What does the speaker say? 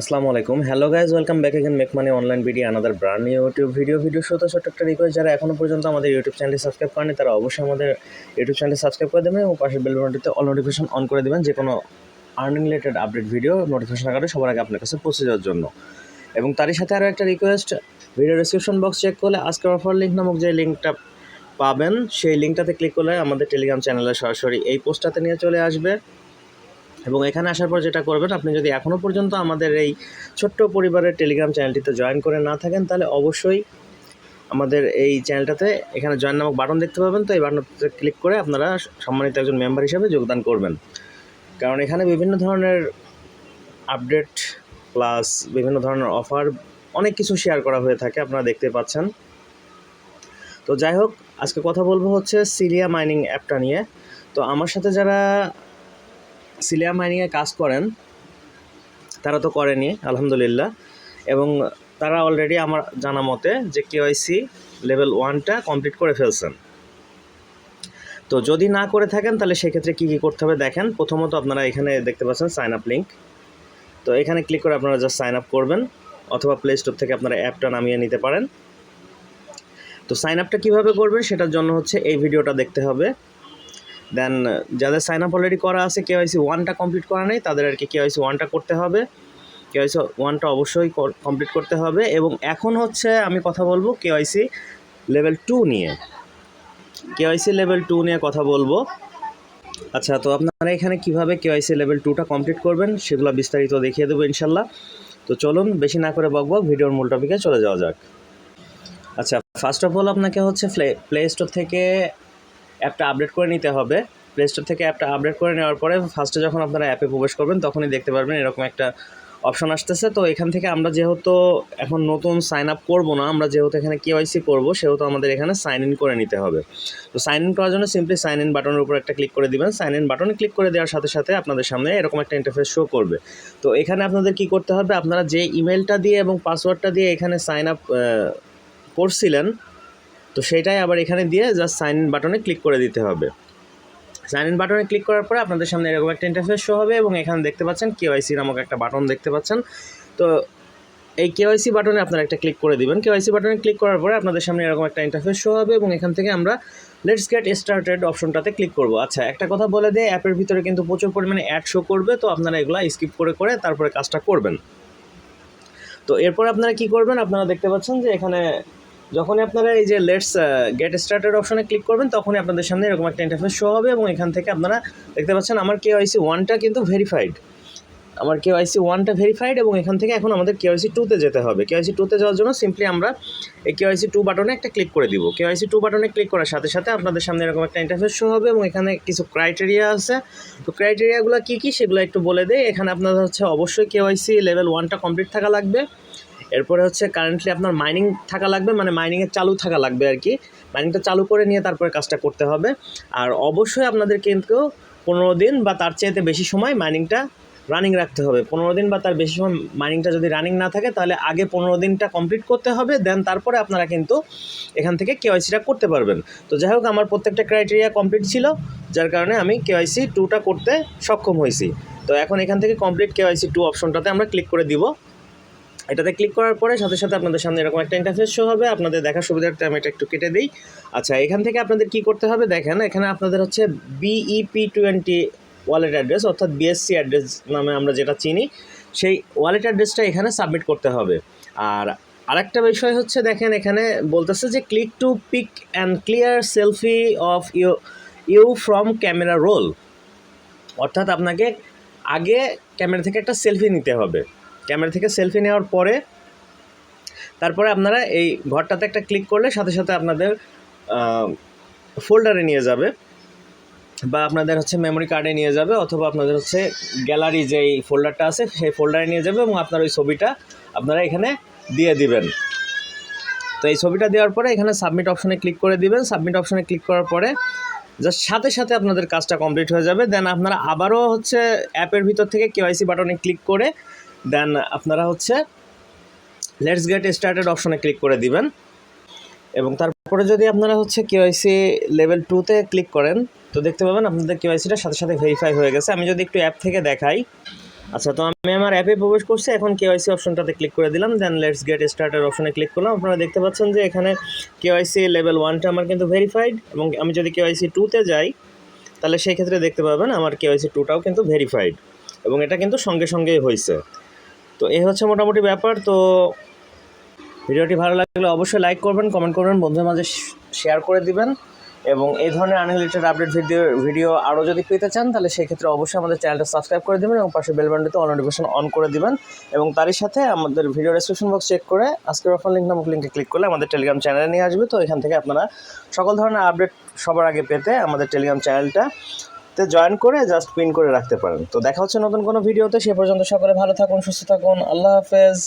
আসসালামু আলাইকুম। Hello guys welcome back again make money online video another brand new YouTube video video ছোট ছোট একটা রিকোয়েস্ট যারা এখনও পর্যন্ত আমাদের ইউটিউব চ্যানেলটি সাবস্ক্রাইব করেনি তারা অবশ্যই আমাদের ইউটিউব চ্যানেলটি সাবস্ক্রাইব করে দেবেন এবং পাশের বেল বাটনটিতে অল নোটিফিকেশন অন করে দেবেন যে কোনো earning related update video notification আকারে সবার আগে আপনার কাছে পৌঁছে যাওয়ার জন্য। এবং তারই সাথে আরও একটা request video description box check করলে আজকের অফার লিঙ্ক নামক যে লিঙ্কটা পাবেন, সেই লিঙ্কটাতে ক্লিক করলে আমাদের টেলিগ্রাম চ্যানেলে সরাসরি এই পোস্টটাতে নিয়ে চলে আসবে। এবং এখানে আসার পর যেটা করবেন, আপনি যদি এখনও পর্যন্ত আমাদের এই ছোট্ট পরিবারের টেলিগ্রাম চ্যানেলটিতে জয়েন করে না থাকেন, তাহলে অবশ্যই আমাদের এই চ্যানেলটাতে এখানে জয়েন নামক বাটন দেখতে পাবেন। তো এই বাটনটাতে ক্লিক করে আপনারা সম্মানিত একজন মেম্বার হিসেবে যোগদান করবেন। কারণ এখানে বিভিন্ন ধরনের আপডেট প্লাস বিভিন্ন ধরনের অফার অনেক কিছু শেয়ার করা হয়ে থাকে, আপনারা দেখতে পাচ্ছেন। তো যাই হোক, আজকে কথা বলব হচ্ছে সিরিয়া মাইনিং অ্যাপটা নিয়ে। তো আমার সাথে যারা সিলিয়া মাইনিংয়ে কাজ করেন, তারা তো করেনি, আলহামদুলিল্লাহ। এবং তারা অলরেডি আমার জানা মতে যে কেওয়াইসি লেভেল ওয়ানটা কমপ্লিট করে ফেলছেন। তো যদি না করে থাকেন, তাহলে সেক্ষেত্রে কী কী করতে হবে দেখেন। প্রথমত আপনারা এখানে দেখতে পাচ্ছেন সাইন আপ লিঙ্ক তো এখানে ক্লিক করে আপনারা জাস্ট সাইন আপ করবেন, অথবা প্লে স্টোর থেকে আপনারা অ্যাপটা নামিয়ে নিতে পারেন। তো সাইন আপটা কীভাবে করবেন, সেটার জন্য হচ্ছে এই ভিডিওটা দেখতে হবে। দেন যাদের সাইন আপ অলরেডি করা আছে কেওয়াইসি ওয়ানটা কমপ্লিট করা নেই, তাদের আর কি কেওয়াইসি ওয়ানটা করতে হবে। কেওয়াইসি ওয়ানটা অবশ্যই কমপ্লিট করতে হবে। এবং এখন হচ্ছে আমি কথা বলব কেওয়াইসি লেভেল টু নিয়ে। কেওয়াইসি লেভেল টু নিয়ে কথা বলব। আচ্ছা তো আপনারা এখানে কীভাবে কেওয়াইসি লেভেল টুটা কমপ্লিট করবেন, সেগুলো বিস্তারিত দেখিয়ে দেবো ইনশাল্লাহ। তো চলুন, বেশি না করে বকবক, ভিডিওর মূল টপিকে চলে যাওয়া যাক। আচ্ছা ফার্স্ট অফ অল আপনাকে হচ্ছে প্লে প্লে স্টোর থেকে অ্যাপটা আপডেট করে নিতে হবে। প্লে স্টোর থেকে অ্যাপটা আপডেট করে নেওয়ার পরে ফার্স্টে যখন আপনারা অ্যাপে প্রবেশ করবেন, তখনই দেখতে পারবেন এরকম একটা অপশন আসতেছে। তো এখান থেকে আমরা যেহেতু এখন নতুন সাইন আপ করব না, আমরা যেহেতু এখানে কেওয়াইসি করব, সেহেতু আমাদের এখানে সাইন ইন করে নিতে হবে। তো সাইন ইন করার জন্য সিম্পলি সাইন ইন বাটনের উপর একটা ক্লিক করে দিবেন। সাইন ইন বাটনে ক্লিক করে দেওয়ার সাথে সাথে আপনাদের সামনে এরকম একটা ইন্টারফেস শো করবে। তো এখানে আপনাদের কি করতে হবে, আপনারা যে ইমেলটা দিয়ে এবং পাসওয়ার্ডটা দিয়ে এখানে সাইন আপ করছিলেন তো সেটাই আবার এখানে দিয়ে জাস্ট সাইন ইন বাটনে ক্লিক করে দিতে হবে। সাইন ইন বাটনে ক্লিক করার পরে আপনাদের সামনে এরকম একটা ইন্টারফেস শো হবে এবং এখানে দেখতে পাচ্ছেন কেওয়াইসি নামক একটা বাটন দেখতে পাচ্ছেন। তো এই কেওয়াইসি বাটনে আপনারা একটা ক্লিক করে দিবেন। কেওয়াইসি বাটনে ক্লিক করার পরে আপনাদের সামনে এরকম একটা ইন্টারফেস শো হবে এবং এখান থেকে আমরা লেটস গেট স্টার্টেড অপশনটাতে ক্লিক করব। আচ্ছা একটা কথা বলে দিয়ে অ্যাপের ভিতরে কিন্তু প্রচুর পরিমাণে অ্যাড শো করবে, তো আপনারা এগুলো স্কিপ করে করে তারপরে কাজটা করবেন। তো এরপর আপনারা কি করবেন? আপনারা দেখতে পাচ্ছেন যে এখানে যখনই আপনারা এই যে লেটস গেট স্টার্টেড অপশনে ক্লিক করবেন, তখনই আপনাদের সামনে এরকম একটা ইন্টারফেস শো হবে এবং এখান থেকে আপনারা দেখতে পাচ্ছেন আমার কে কেওয়াইসি ওয়ানটা কিন্তু ভেরিফাইড আমার কে কেওয়াইসি ওয়ানটা ভেরিফাইড এবং এখান থেকে এখন আমাদের কে কেওয়াইসি টুতে যেতে হবে। কেওয়াইসি টুতে যাওয়ার জন্য সিম্পলি আমরা এই কে কেওয়াইসি টু বাটনে একটা ক্লিক করে দিব। কে কেওয়াইসি টু বাটনে ক্লিক করার সাথে সাথে আপনাদের সামনে এরকম একটা ইন্টারফেস শো হবে এবং এখানে কিছু ক্রাইটেরিয়া আছে। তো ক্রাইটেরিয়াগুলো কী কী সেগুলো একটু বলে দেয় এখানে আপনাদের হচ্ছে অবশ্যই কেওয়াইসি লেভেল ওয়ানটা কমপ্লিট থাকা লাগবে। এরপরে হচ্ছে কারেন্টলি আপনার মাইনিং থাকা লাগবে মানে মাইনিংয়ে চালু থাকা লাগবে আর কি। মাইনিংটা চালু করে নিয়ে তারপরে কাজটা করতে হবে। আর অবশ্যই আপনাদের কিন্তু পনেরো দিন বা তার চাইতে বেশি সময় মাইনিংটা রানিং রাখতে হবে। পনেরো দিন বা তার বেশি সময় মাইনিংটা যদি রানিং না থাকে, তাহলে আগে পনেরো দিনটা কমপ্লিট করতে হবে দেন তারপরে আপনারা কিন্তু এখান থেকে কেওয়াইসিটা করতে পারবেন। তো যাই হোক, আমার প্রত্যেকটা ক্রাইটেরিয়া কমপ্লিট ছিল, যার কারণে আমি কেওয়াইসি টুটা করতে সক্ষম হয়েছি। তো এখন এখান থেকে কমপ্লিট কেওয়াইসি টু অপশনটাতে আমরা ক্লিক করে দিব। এটাতে ক্লিক করার পরে সাথে সাথে আপনাদের সামনে এরকম একটা ইন্টারফেস শো হবে। আপনাদের দেখার সুবিধার্থে আমি এটা একটু কেটে দিই। আচ্ছা এখান থেকে আপনাদের কি করতে হবে? দেখেন, এখানে আপনাদের হচ্ছে বিইপি টোয়েন্টি ওয়ালেট অ্যাড্রেস অর্থাৎ বিএসসি অ্যাড্রেস নামে আমরা যেটা চিনি, সেই ওয়ালেট অ্যাড্রেসটা এখানে সাবমিট করতে হবে। আর আরেকটা বিষয় হচ্ছে, দেখেন, এখানে বলতেছে যে click to pick and clear selfie of you you from camera roll অর্থাৎ আপনাকে আগে ক্যামেরা থেকে একটা সেলফি নিতে হবে। ক্যামেরা থেকে সেলফি নেওয়ার পরে তারপরে আপনারা এই ঘরটাতে একটা ক্লিক করলে সাথে সাথে আপনাদের ফোল্ডারে নিয়ে যাবে বা আপনাদের হচ্ছে মেমোরি কার্ডে নিয়ে যাবে অথবা আপনাদের হচ্ছে গ্যালারি যেই ফোল্ডারটা আছে সেই ফোল্ডারে নিয়ে যাবে এবং আপনার ওই ছবিটা আপনারা এখানে দিয়ে দিবেন। তো এই ছবিটা দেওয়ার পরে এখানে সাবমিট অপশনে ক্লিক করে দিবেন। সাবমিট অপশনে ক্লিক করার পরে জাস্ট সাথে সাথে আপনাদের কাজটা কমপ্লিট হয়ে যাবে। দেন আপনারা আবারও হচ্ছে অ্যাপের ভিতর থেকে কেওয়াইসি বাটনে ক্লিক করে দেন আপনারা হচ্ছে লেটস গেট স্টার্টেড অপশনে ক্লিক করে দিবেন। এবং তারপরে যদি আপনারা হচ্ছে কেওয়াইসি লেভেল টুতে ক্লিক করেন, তো দেখতে পাবেন আপনাদের কেওয়াইসিটা সাথে সাথে ভেরিফাই হয়ে গেছে। আমি যদি একটু অ্যাপ থেকে দেখাই আচ্ছা তো আমি আমার অ্যাপে প্রবেশ করছি, এখন কেওয়াইসি অপশনটাতে ক্লিক করে দিলাম। দেন লেটস গেট স্টার্টের অপশনে ক্লিক করলাম। আপনারা দেখতে পাচ্ছেন যে এখানে কেওয়াইসি লেভেল ওয়ানটা আমার কিন্তু ভেরিফাইড এবং আমি যদি কেওয়াইসি টুতে যাই, তাহলে সেই ক্ষেত্রে দেখতে পাবেন আমার কেওয়াইসি টুটাও কিন্তু ভেরিফাইড এবং এটা কিন্তু সঙ্গে সঙ্গেই হয়েছে তো এই হচ্ছে মোটামুটি ব্যাপার। তো ভিডিওটি ভালো লাগলে অবশ্যই লাইক করবেন কমেন্ট করবেন, বন্ধুদের মাঝে শেয়ার করে দিবেন। এবং এই ধরনের আনলিমিটেড আপডেট ভিডিও ভিডিও আরও যদি পেতে চান, তাহলে সেক্ষেত্রে অবশ্যই আমাদের চ্যানেলটা সাবস্ক্রাইব করে দেবেন এবং পাশে বেল বাটনটিতে অল নোটিফিকেশন অন করে দিবেন। এবং তারই সাথে আমাদের ভিডিও ডেসক্রিপশন বক্স চেক করে আজকের অফার লিঙ্ক নামক লিঙ্কে ক্লিক করলে আমাদের টেলিগ্রাম চ্যানেলে নিয়ে আসবে। তো এখান থেকে আপনারা সকল ধরনের আপডেট সবার আগে পেতে আমাদের টেলিগ্রাম চ্যানেলটা তে জয়েন করে জাস্ট পিন করে রাখতে পারেন। তো দেখা হচ্ছে নতুন কোনো ভিডিওতে সে পর্যন্ত সকলে ভালো থাকুন, সুস্থ থাকুন, আল্লাহ হাফেজ।